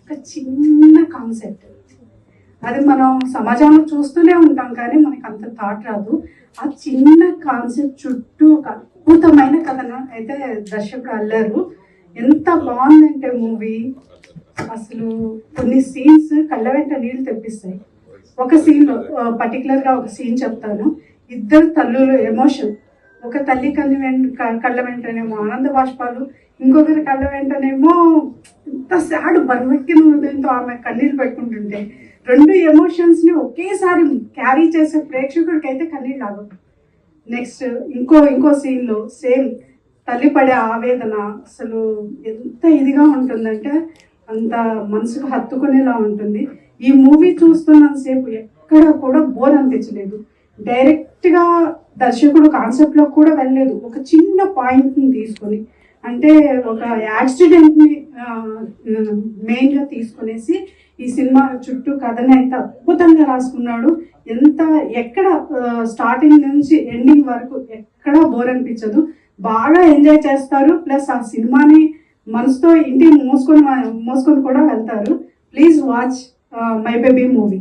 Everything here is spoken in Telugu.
ఒక చిన్న కాన్సెప్ట్ అది మనం సమాజంలో చూస్తూనే ఉంటాం కానీ మనకి అంత థాట్ రాదు. ఆ చిన్న కాన్సెప్ట్ చుట్టూ ఒక అద్భుతమైన కథన అయితే దర్శకుడు అల్లారు. ఎంత బాగుందంటే మూవీ అసలు కొన్ని సీన్స్ కళ్ళ వెంట నీళ్ళు తెప్పిస్తాయి. ఒక సీన్లో పర్టికులర్గా ఒక సీన్ చెప్తాను. ఇద్దరు తల్లులు ఎమోషన్ ఒక తల్లి కళ్ళ వెంట కళ్ళ వెంటనేమో ఆనంద బాష్పాలు. ఇంకొకరి కళ్ళ వెంటనేమో ఎంత సాడ్ బరువెక్కిన హృదయంతో ఆమె కన్నీళ్ళు పెట్టుకుంటుంటే రెండు ఎమోషన్స్ని ఒకేసారి క్యారీ చేసే ప్రేక్షకుడికి అయితే కన్నీళ్ళు ఆగదు నెక్స్ట్ ఇంకో ఇంకో సీన్లో సేమ్ తల్లి పడే ఆవేదన అసలు ఎంత ఇదిగా ఉంటుందంటే అంత మనసుకు హత్తుకునేలా ఉంటుంది. ఈ మూవీ చూస్తున్నంతసేపు ఎక్కడ కూడా బోర్ అనిపించలేదు. డైరెక్ట్గా దర్శకుడు కాన్సెప్ట్లో కూడా వెళ్ళలేదు. ఒక చిన్న పాయింట్ని తీసుకొని అంటే ఒక యాక్సిడెంట్ని మెయిన్గా తీసుకునేసి ఈ సినిమా చుట్టూ కథని అయితే అద్భుతంగా రాసుకున్నాడు ఎంత ఎక్కడ స్టార్టింగ్ నుంచి ఎండింగ్ వరకు ఎక్కడ బోర్ అనిపించదు. బాగా ఎంజాయ్ చేస్తారు ప్లస్ ఆ సినిమాని మనసుతో ఇంటిని మోసుకొని మోసుకొని కూడా వెళ్తారు. Please watch my baby movie.